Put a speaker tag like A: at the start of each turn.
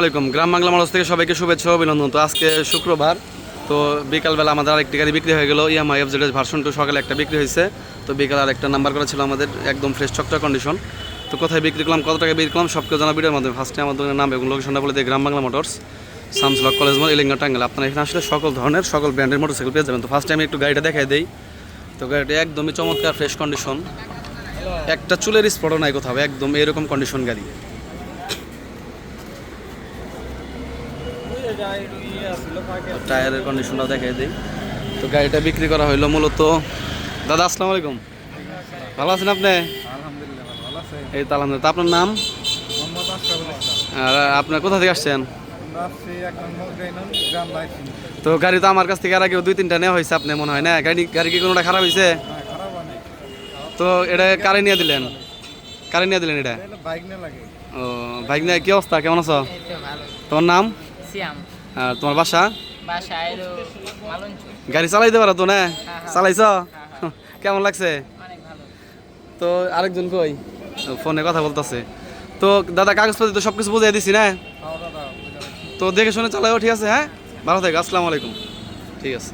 A: আলাইকুম। গ্রাম বাংলা মানুষ থেকে সবাইকে শুভেচ্ছা অভিনন্দন। তো আজকে শুক্রবার, তো বিকালবেলা আমাদের আরেকটি গাড়ি বিক্রি হয়ে গেল। Yamaha F Z version two সকালে একটা বিক্রি হয়েছে। তো বিকাল আর একটা নাম্বার করা ছিল আমাদের, একদম ফ্রেশ চকচক কন্ডিশন তো কোথায় বিক্রি করলাম, কত টাকা বিক্রি করলাম সবকে জানা ভিডিওর মাধ্যমে। ফার্স্টে আমাদের নাম এবং লোকেশনটা বলে দিই, গ্রাম বাংলা মোটরস সামসলক কলেজ মোড় এলিঙ্গা টাঙ্গাল আপনারা এখানে আসলে সকল ধরনের, সকল ব্র্যান্ডের মোটরসাইকেল পেয়ে যাবেন। তো ফার্স্টে আমি একটু গাড়িটা দেখাই দিই। তো গাড়িটা একদমই চমৎকার ফ্রেশ কন্ডিশন একটা চুলের স্পটও নাই কোথাও, একদম এরকম কন্ডিশন গাড়ি। টায়ারের কন্ডিশনটা দেখাই দিই। তো গাড়িটা বিক্রি করা হইল মূলত দাদা আসসালামু আলাইকুম। ভালো আছেন আপনি?
B: আলহামদুলিল্লাহ ভালো আছে।
A: এই তো আলহামদুলিল্লাহ। তা আপনার নাম? আর আপনার কোথা থেকে আসছেন? তো গাড়ি তো আমার কাছ থেকে আর আগে দুই তিনটা নেওয়া হয়েছে আপনি মনে হয় না? গাড়ি গাড়ি কি কোনোটা খারাপ হয়েছে?
B: হ্যাঁ
A: তো এটা কারে নিয়ে দিলেন? কারে নিয়ে দিলেন এটা?
B: এটা বাইক না লাগে।
A: ও ভাই না কি অবস্থা? কেমন আছো? তোমার নাম?
C: সিয়াম
A: আর তোমার বাসা?
C: বাসা এলো
A: গাড়ি চালাইতে পারো তো না?
C: হ্যাঁ।
A: চালাইছ? কেমন লাগছে?
C: অনেক ভালো।
A: তো আরেকজন কই? ফোনে কথা বলতেছে। তো দাদা কাগজপত্র তো সবকিছু বুঝাই বুঝিয়ে দিছি না? তো দেখে শুনে চালাও ঠিক আছে হ্যাঁ? ভালো থাকে আসসালামু আলাইকুম। ঠিক আছে।